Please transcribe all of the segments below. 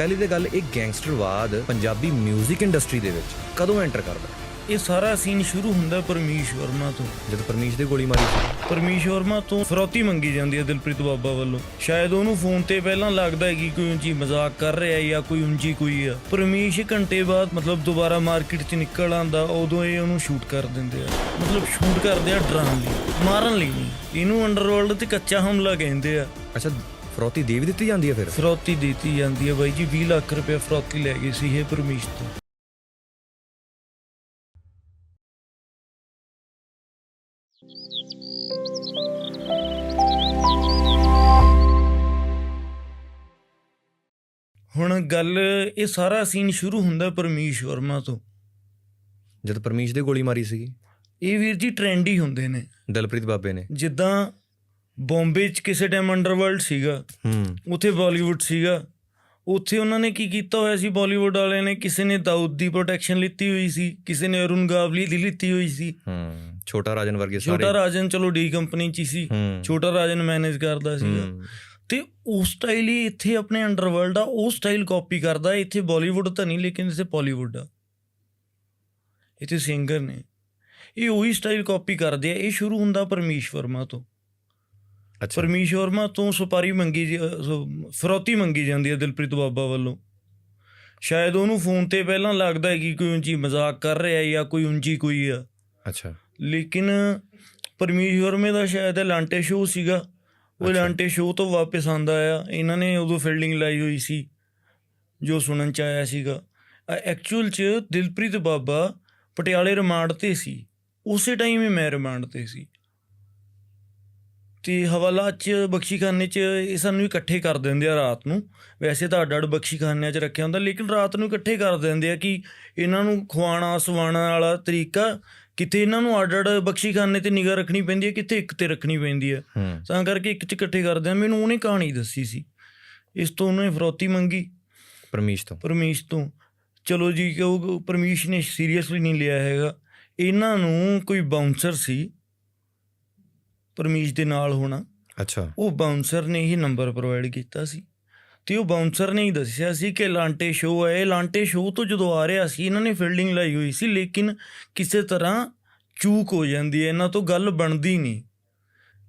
ਪਹਿਲੀ ਤੇ ਗੱਲ ਇਹ ਗੈਂਗਸਟਰਵਾਦ ਪੰਜਾਬੀ 뮤직 ਇੰਡਸਟਰੀ ਦੇ ਵਿੱਚ ਕਦੋਂ ਐਂਟਰ ਕਰਦਾ? ਇਹ ਸਾਰਾ ਸੀਨ ਸ਼ੁਰੂ ਹੁੰਦਾ ਪਰਮੀਸ਼ ਵਰਮਾ ਤੋਂ। ਜਦ ਪਰਮੀਸ਼ ਦੇ ਗੋਲੀ ਮਾਰੀ ਸੀ। ਪਰਮੀਸ਼ ਵਰਮਾ ਤੋਂ ਫਰੌਤੀ ਮੰਗੀ ਜਾਂਦੀ ਹੈ ਦਿਲਪ੍ਰੀਤ ਬਾਬਾ ਵੱਲੋਂ। ਸ਼ਾਇਦ ਉਹਨੂੰ ਫੋਨ ਤੇ ਪਹਿਲਾਂ ਲੱਗਦਾ ਹੈ ਕਿ ਕੋਈ ਉਂਚੀ ਮਜ਼ਾਕ ਕਰ ਰਿਹਾ ਹੈ ਜਾਂ ਕੋਈ ਉਂਚੀ ਕੋਈ ਆ। ਪਰਮੀਸ਼ ਘੰਟੇ ਬਾਅਦ ਮਤਲਬ ਦੁਬਾਰਾ ਮਾਰਕੀਟ 'ਚ ਨਿਕਲ ਆਂਦਾ ਉਦੋਂ ਇਹ ਉਹਨੂੰ ਸ਼ੂਟ ਕਰ ਦਿੰਦੇ ਆ। ਮਤਲਬ ਸ਼ੂਟ ਕਰਦੇ ਆ ਡਰਾਉਣ ਲਈ ਮਾਰਨ ਲਈ ਨਹੀਂ। ਇਹਨੂੰ ਅੰਡਰਵਰਲਡ ਤੇ ਕੱਚਾ ਹਮਲਾ ਕਹਿੰਦੇ ਆ। ਅੱਛਾ ਫਰੋਤੀ ਦੇ ਵੀ ਦਿੱਤੀ ਜਾਂਦੀ ਹੈ ਫਿਰ? ਫਰੌਤੀ ਦਿੱਤੀ ਜਾਂਦੀ ਹੈ ਬਾਈ ਜੀ 20 ਲੱਖ ਰੁਪਏ ਫਰੌਤੀ ਲੈ ਗਏ ਸੀ ਇਹ ਪਰਮੀਸ਼ ਤੋਂ। ਹੁਣ ਗੱਲ ਇਹ ਸਾਰਾ ਸੀਨ ਸ਼ੁਰੂ ਹੁੰਦਾ ਪਰਮੀਸ਼ ਵਰਮਾ ਤੋਂ। ਜਦ ਪਰਮੀਸ਼ ਦੇ ਗੋਲੀ ਮਾਰੀ ਸੀਗੀ? ਇਹ ਵੀਰ ਜੀ ਟ੍ਰੈਂਡ ਹੀ ਹੁੰਦੇ ਨੇ। ਦਲਪ੍ਰੀਤ ਬਾਬੇ ਨੇ। ਜਿੱਦਾਂ ਬੰਬੇ 'ਚ ਕਿਸੇ ਟਾਈਮ ਅੰਡਰਵਰਲਡ ਸੀਗਾ। ਹੂੰ। ਉੱਥੇ ਬਾਲੀਵੁੱਡ ਸੀਗਾ। ਉੱਥੇ ਉਹਨਾਂ ਨੇ ਕੀ ਕੀਤਾ ਹੋਇਆ ਸੀ? ਬਾਲੀਵੁੱਡ ਵਾਲਿਆਂ ਨੇ ਕਿਸੇ ਨੇ ਦਾਊਦ ਦੀ ਪ੍ਰੋਟੈਕਸ਼ਨ ਲਿੱਤੀ ਹੋਈ ਸੀ ਕਿਸੇ ਨੇ ਅਰੁਣ ਗਾਵਲੀ ਦੀ ਲਿੱਤੀ ਹੋਈ ਸੀ। ਹੂੰ ਛੋਟਾ ਰਾਜਨ ਵਰਗੇ ਛੋਟਾ ਸਾਰੇ ਰਾਜਨ ਚਲੋ ਡੀ ਕੰਪਨੀ 'ਚ ਹੀ ਸੀ। ਛੋਟਾ ਰਾਜਨ ਮੈਨੇਜ ਕਰਦਾ ਸੀਗਾ। ਤੇ ਉਹ ਸਟਾਈਲ ਹੀ ਇੱਥੇ ਆਪਣੇ ਅੰਡਰਵਰਲਡ ਆ ਉਹ ਸਟਾਈਲ ਕਾਪੀ ਕਰਦਾ। ਇੱਥੇ ਬਾਲੀਵੁੱਡ ਤਾਂ ਨਹੀਂ ਲੇਕਿਨ ਇੱਥੇ ਬਾਲੀਵੁੱਡ ਆ। ਇੱਥੇ ਸਿੰਗਰ ਨੇ। ਇਹ ਉਹੀ ਸਟਾਈਲ ਕਾਪੀ ਕਰਦੇ ਆ। ਇਹ ਸ਼ੁਰੂ ਹੁੰਦਾ ਪਰਮੀਸ਼ ਵਰਮਾ ਤੋਂ। ਪਰਮੀਸ਼ ਵਰਮਾ ਤੋਂ ਸੁਪਾਰੀ ਮੰਗੀ ਜੀ- ਫਰੌਤੀ ਮੰਗੀ ਜਾਂਦੀ ਹੈ ਦਿਲਪ੍ਰੀਤ ਬਾਬਾ ਵੱਲੋਂ। ਸ਼ਾਇਦ ਉਹਨੂੰ ਫੋਨ ਤੇ ਪਹਿਲਾਂ ਲੱਗਦਾ ਹੈ ਕਿ ਕੋਈ ਉਂਚੀ ਮਜ਼ਾਕ ਕਰ ਰਿਹਾ ਹੈ ਜਾਂ ਕੋਈ ਉਂਚੀ ਕੋਈ ਆ। ਅੱਛਾ। ਲੇਕਿਨ ਪਰਮੀਸ਼ ਵਰਮੇ ਦਾ ਸ਼ਾਇਦ ਲਾਂਟੇ ਸ਼ੋਅ ਸੀਗਾ। ਉਹ। ਲਾਂਟੇ ਸ਼ੋਅ ਤੋਂ ਵਾਪਸ ਆਂਦਾ ਆ। ਇਹਨਾਂ ਨੇ ਉਦੋਂ ਫੀਲਡਿੰਗ ਲਾਈ ਹੋਈ ਸੀ ਜੋ ਸੁਣਨ ਚ ਆਇਆ ਸੀਗਾ। ਐਕਚੁਅਲ ਚ ਦਿਲਪ੍ਰੀਤ ਬਾਬਾ ਪਟਿਆਲੇ ਰਿਮਾਂਡ ਤੇ ਸੀ। ਉਸੇ ਟਾਈਮ ਹੀ ਮੈਂ ਰਿਮਾਂਡ ਤੇ ਸੀ। ਤੇ ਹਵਾਲਾ ਚ ਬਖਸ਼ੀਖਾਨੇ ਚ ਇਹ ਸਾਨੂੰ ਇਕੱਠੇ ਕਰ ਦਿੰਦੇ ਆ ਰਾਤ ਨੂੰ। ਵੈਸੇ ਤਾਂ ਅੱਡ ਅੱਡ ਬਖਸ਼ੀਖਾਨਿਆਂ ਚ ਰੱਖਿਆ ਹੁੰਦਾ ਲੇਕਿਨ ਰਾਤ ਨੂੰ ਇਕੱਠੇ ਕਰ ਦਿੰਦੇ ਆ ਕਿ ਇਹਨਾਂ ਨੂੰ ਖਵਾਣਾ ਸਵਾਣਾ ਵਾਲਾ ਤਰੀਕਾ ਕਿਤੇ ਇਹਨਾਂ ਨੂੰ ਅੱਡ ਅੱਡ ਬਖਸ਼ੀਖਾਨੇ ਤੇ ਨਿਗਾਹ ਰੱਖਣੀ ਪੈਂਦੀ ਹੈ ਕਿਤੇ ਇੱਕ ਤੇ ਰੱਖਣੀ ਪੈਂਦੀ ਹੈ। ਹੂੰ। ਤਾਂ ਕਰਕੇ ਇੱਕ ਚ ਇਕੱਠੇ ਕਰਦੇ ਆ। ਮੈਨੂੰ ਉਹਨੇ ਕਹਾਣੀ ਦੱਸੀ ਸੀ। ਇਸ ਤੋਂ ਉਹਨੇ ਫਰੌਤੀ ਮੰਗੀ। ਪਰਮੀਸ਼ ਤੋਂ। ਪਰਮੀਸ਼ ਤੋਂ। ਚਲੋ ਜੀ ਕਿ ਉਹ ਪਰਮੀਸ਼ ਨੇ ਸੀਰੀਅਸਲੀ ਨਹੀਂ ਲਿਆ ਹੈਗਾ। ਇਹਨਾਂ ਨੂੰ ਕੋਈ ਬਾਉਂਸਰ ਸੀ। ਪਰਮੀਸ਼ ਦੇ ਨਾਲ ਹੋਣਾ। ਅੱਛਾ। ਉਹ ਬਾਉਂਸਰ ਨੇ ਹੀ ਨੰਬਰ ਪ੍ਰੋਵਾਈਡ ਕੀਤਾ ਸੀ। ਤੇ ਉਹ ਬਾਉਂਸਰ ਨੇ ਹੀ ਦੱਸਿਆ ਸੀ ਕਿ ਲਾਂਟੇ ਸ਼ੋਅ ਹੈ ਲਾਂਟੇ ਸ਼ੋਅ ਤੋਂ ਜਦੋਂ ਆ ਰਿਹਾ ਸੀ ਇਹਨਾਂ ਨੇ ਫੀਲਡਿੰਗ ਲਾਈ ਹੋਈ ਸੀ ਲੇਕਿਨ ਕਿਸੇ ਤਰ੍ਹਾਂ ਚੂਕ ਹੋ ਜਾਂਦੀ ਹੈ। ਇਹਨਾਂ ਤੋਂ ਗੱਲ ਬਣਦੀ ਨਹੀਂ।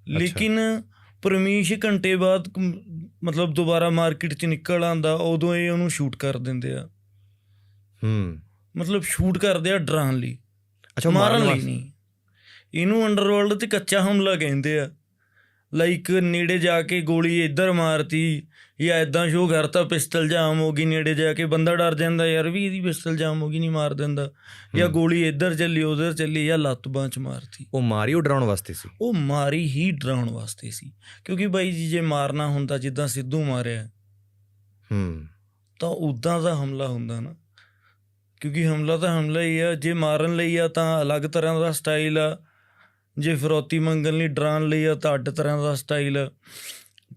ਲੇਕਿਨ ਪਰਮੀਸ਼ ਘੰਟੇ ਬਾਅਦ ਮਤਲਬ ਦੁਬਾਰਾ ਮਾਰਕੀਟ 'ਚ ਨਿਕਲ ਆਂਦਾ ਉਦੋਂ ਇਹ ਉਹਨੂੰ ਸ਼ੂਟ ਕਰ ਦਿੰਦੇ ਆ। ਹੂੰ। ਮਤਲਬ ਸ਼ੂਟ ਕਰਦੇ ਆ ਡਰਾਉਣ ਲਈ। ਅੱਛਾ ਮਾਰਨ ਲਈ। ਨਹੀਂ। ਇਹਨੂੰ ਅੰਡਰਵਰਲਡ ਤੇ ਕੱਚਾ ਹਮਲਾ ਕਹਿੰਦੇ ਆ। ਲਾਈਕ ਨੇੜੇ ਜਾ ਕੇ ਗੋਲੀ ਇੱਧਰ ਮਾਰਤੀ ਜਾਂ ਇਦਾਂ ਸ਼ੋ ਕਰਤਾ ਪਿਸਟਲ ਜਾਮ ਹੋ ਗਈ ਨੇੜੇ ਜਾ ਕੇ ਬੰਦਾ ਡਰ ਜਾਂਦਾ ਯਾਰ ਵੀ ਇਹਦੀ ਪਿਸਟਲ ਜਾਮ ਹੋ ਗਈ ਨਹੀਂ ਮਾਰ ਦਿੰਦਾ। ਜਾਂ। ਗੋਲੀ ਇੱਧਰ ਚੱਲੀ ਉਧਰ ਚੱਲੀ ਜਾਂ ਲੱਤ ਬਾਂਹ ਚ ਮਾਰਤੀ। ਉਹ ਮਾਰੀ ਉਹ ਡਰਾਉਣ ਵਾਸਤੇ ਸੀ? ਉਹ ਮਾਰੀ ਹੀ ਡਰਾਉਣ ਵਾਸਤੇ ਸੀ। ਕਿਉਂਕਿ ਬਾਈ ਜੀ ਜੇ ਮਾਰਨਾ ਹੁੰਦਾ ਜਿੱਦਾਂ ਸਿੱਧੂ ਮਾਰਿਆ ਹੂੰ। ਤਾਂ ਉਦਾਂ ਦਾ ਹਮਲਾ ਹੁੰਦਾ ਨਾ। ਕਿਉਂਕਿ ਹਮਲਾ ਤਾਂ ਹਮਲਾ ਹੀ ਆ ਜੇ ਮਾਰਨ ਲਈ ਆ ਤਾਂ ਅਲੱਗ ਤਰ੍ਹਾਂ ਦਾ ਸਟਾਈਲ ਆ। ਜੇ ਫਰੌਤੀ ਮੰਗਣ ਲਈ ਡਰਾਉਣ ਲਈ ਆ ਤਾਂ ਅੱਡ ਤਰ੍ਹਾਂ ਦਾ ਸਟਾਈਲ। ਆ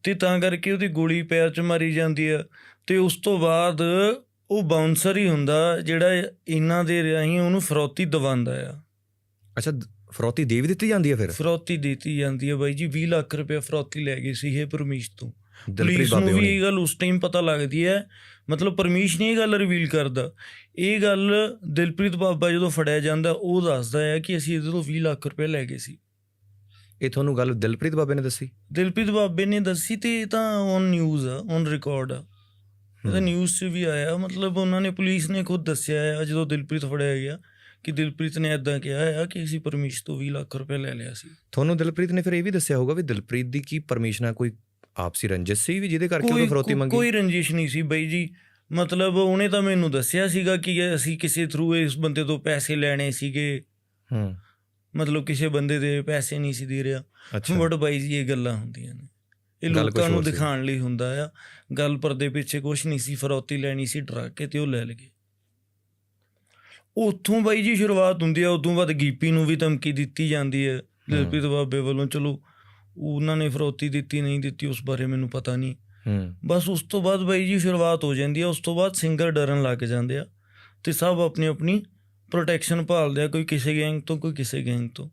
ਤੇ ਤਾਂ ਕਰਕੇ ਉਹਦੀ ਗੋਲੀ ਪੈਰ 'ਚ ਮਾਰੀ ਜਾਂਦੀ ਆ। ਤੇ ਉਸ ਤੋਂ ਬਾਅਦ ਉਹ ਬਾਉਂਸਰ ਹੀ ਹੁੰਦਾ ਜਿਹੜਾ ਇਹਨਾਂ ਦੇ ਰਾਹੀਂ ਉਹਨੂੰ ਫਰੌਤੀ ਦਵਾਉਂਦਾ ਆ। ਅੱਛਾ ਫਰੋਤੀ ਦੇ ਵੀ ਦਿੱਤੀ ਜਾਂਦੀ ਹੈ ਫਿਰ? ਫਰੌਤੀ ਦਿੱਤੀ ਜਾਂਦੀ ਹੈ ਬਾਈ ਜੀ 20 ਲੱਖ ਰੁਪਏ ਫਰੌਤੀ ਲੈ ਗਏ ਸੀ ਇਹ ਪਰਮੀਸ਼ ਤੋਂ। ਪੁਲਿਸ ਨੂੰ ਵੀ ਇਹ ਗੱਲ ਉਸ ਟਾਈਮ ਪਤਾ ਲੱਗਦੀ ਹੈ ਮਤਲਬ ਪਰਮੀਸ਼ ਨੇ ਇਹ ਗੱਲ ਰਿਵੀਲ ਕਰਦਾ। ਇਹ ਗੱਲ ਦਿਲਪ੍ਰੀਤ ਬਾਬਾ ਜਦੋਂ ਫੜਿਆ ਜਾਂਦਾ ਉਹ ਦੱਸਦਾ ਹੈ ਕਿ ਅਸੀਂ ਇਹਦੇ ਤੋਂ 20 ਲੱਖ ਰੁਪਏ ਲੈ ਗਏ ਸੀ। ਇਹ ਤੁਹਾਨੂੰ ਗੱਲ ਦਿਲਪ੍ਰੀਤ ਬਾਬੇ ਨੇ ਦੱਸੀ? ਦਿਲਪ੍ਰੀਤ ਬਾਬੇ ਨੇ ਦੱਸੀ ਤੇ ਇਹ ਤਾਂ ਔਨ ਨਿਊਜ਼ ਆ ਔਨ ਰਿਕਾਰਡ ਆ। ਇਹ ਤਾਂ ਹੂੰ। ਨਿਊਜ਼ 'ਚ ਵੀ ਆਇਆ ਮਤਲਬ ਉਹਨਾਂ ਨੇ ਪੁਲਿਸ ਨੇ ਖੁਦ ਦੱਸਿਆ ਹੈ ਜਦੋਂ ਦਿਲਪ੍ਰੀਤ ਫੜਿਆ ਗਿਆ ਕਿ ਦਿਲਪ੍ਰੀਤ ਨੇ ਐਦਾਂ ਕਿਹਾ ਹੈ ਕਿ ਅਸੀਂ ਪਰਮੀਸ਼ ਤੋਂ 20 ਲੱਖ ਰੁਪਏ ਲੈ ਲਿਆ ਸੀ। ਤੁਹਾਨੂੰ ਦਿਲਪ੍ਰੀਤ ਨੇ ਫਿਰ ਇਹ ਵੀ ਦੱਸਿਆ ਹੋਊਗਾ ਵੀ ਦਿਲਪ੍ਰੀਤ ਦੀ ਕੀ ਪਰਮਿਸ਼ਨ ਨਾਲ ਕੋਈ ਆਪਸੀ ਰੰਜਿਸ਼ ਸੀ ਵੀ ਜਿਹਦੇ ਕਰਕੇ ਉਹਨੇ ਫਰੋਤੀ ਮੰਗੀ? ਕੋਈ ਰੰਜਿਸ਼ ਨਹੀਂ ਸੀ ਬਈ ਜੀ। ਮਤਲਬ ਉਹਨੇ ਤਾਂ ਮੈਨੂੰ ਦੱਸਿਆ ਸੀਗਾ ਕਿ ਅਸੀਂ ਕਿਸੇ ਥਰੂ ਇਸ ਬੰਦੇ ਤੋਂ ਪੈਸੇ ਲੈਣੇ ਸੀਗੇ। ਹੂੰ। ਮਤਲਬ ਕਿਸੇ ਬੰਦੇ ਦੇ ਪੈਸੇ ਨਹੀਂ ਸੀ ਦੇ ਰਿਹਾ। ਬਟ ਬਾਈ ਜੀ ਇਹ ਗੱਲਾਂ ਹੁੰਦੀਆਂ ਨੇ। ਇਹ ਲੋਕਾਂ ਨੂੰ। ਦਿਖਾਉਣ ਲਈ ਹੁੰਦਾ ਆ। ਗੱਲ ਪਰਦੇ ਪਿੱਛੇ ਕੁਝ ਨਹੀਂ ਸੀ ਫਰੌਤੀ ਲੈਣੀ ਸੀ ਡਰਾ ਕੇ ਤੇ ਉਹ ਲੈ ਲਗੇ। ਉੱਥੋਂ ਬਾਈ ਜੀ ਸ਼ੁਰੂਆਤ ਹੁੰਦੀ ਆ ਉਦੋਂ ਬਾਅਦ ਗੀਪੀ ਨੂੰ ਵੀ ਧਮਕੀ ਦਿੱਤੀ ਜਾਂਦੀ ਹੈ। ਦਿਲਪ੍ਰੀਤ ਬਾਬੇ ਵੱਲੋਂ ਚਲੋ ਉਹਨਾਂ ਨੇ ਫਰੌਤੀ ਦਿੱਤੀ ਨਹੀਂ ਦਿੱਤੀ ਉਸ ਬਾਰੇ ਮੈਨੂੰ ਪਤਾ ਨਹੀਂ। ਹੂੰ। ਬਸ ਉਸ ਤੋਂ ਬਾਅਦ ਬਾਈ ਜੀ ਸ਼ੁਰੂਆਤ ਹੋ ਜਾਂਦੀ ਹੈ ਉਸ ਤੋਂ ਬਾਅਦ ਸਿੰਗਰ ਡਰਨ ਲੱਗ ਜਾਂਦੇ ਆ ਤੇ ਸਭ ਆਪਣੀ ਆਪਣੀ ਪ੍ਰੋਟੈਕਸ਼ਨ ਭਾਲਦੇ ਆ ਕੋਈ ਕਿਸੇ ਗੈਂਗ ਤੋਂ ਕੋਈ ਕਿਸੇ ਗੈਂਗ ਤੋਂ।